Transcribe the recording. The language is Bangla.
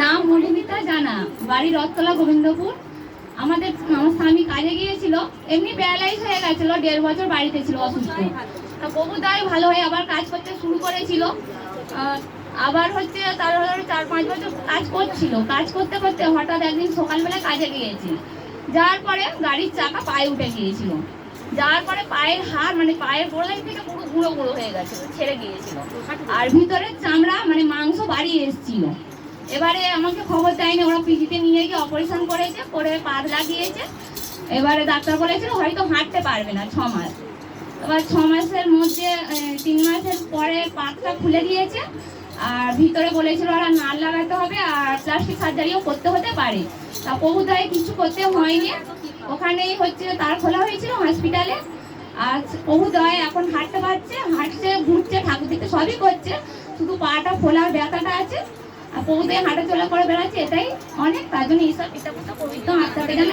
নাম মধুমিতা জানা, বাড়ি রথতলা গোবিন্দপুর। আমাদের, আমার স্বামী কাজে গিয়েছিল, এমনি প্যারালাইজ হয়ে গেছিল, দেড় বছর বাড়িতে ছিল অসুস্থ। প্রভুদায় ভালো হয়ে আবার কাজ করতে শুরু করেছিল। আবার হচ্ছে তার চার পাঁচ বছর কাজ করছিল। কাজ করতে করতে হঠাৎ একদিন সকালবেলা কাজে গিয়েছি। যাওয়ার পরে গাড়ির চাকা পায়ে উঠে গিয়েছিল। যাওয়ার পরে পায়ের হাড় মানে পায়ের গোড়ালি থেকে পুরো গুঁড়ো গুঁড়ো হয়ে গেছিল ছেড়ে গিয়েছিল। আর ভিতরের চামড়া মানে মাংস বাড়িয়ে এসেছিল। এবারে আমাকে খবর দেয়নি, ওরা পিজিতে নিয়ে গিয়ে অপারেশন করেছে, করে পাত লাগিয়েছে। এবারে ডাক্তার বলেছিল, হয়তো হাঁটতে পারবে না, ছ মাস। এবার ছ মাসের মধ্যে তিন মাসের পরে পাতটা খুলে দিয়েছে। আর ভিতরে বলেছিল ওরা নাল লাগাতে হবে, আর প্লাস্টিক সার্জারিও করতে হতে পারে। তা প্রভুদয়ে কিছু করতে হয়নি। ওখানেই হচ্ছে তার খোলা হয়েছিল হসপিটালে আর প্রভুদয় এখন হাঁটতে পারছে, হাঁটছে, ঘুরছে, ঠাকুর দিতে সবই করছে। শুধু পাটা খোলা ব্যথাটা আছে। আর প্রভুদয় হাঁটা চলা করে বেড়াচ্ছে এটাই অনেক, তার জন্য এইসব এটা পুত্র পবিত্র আত্মাকে জানে।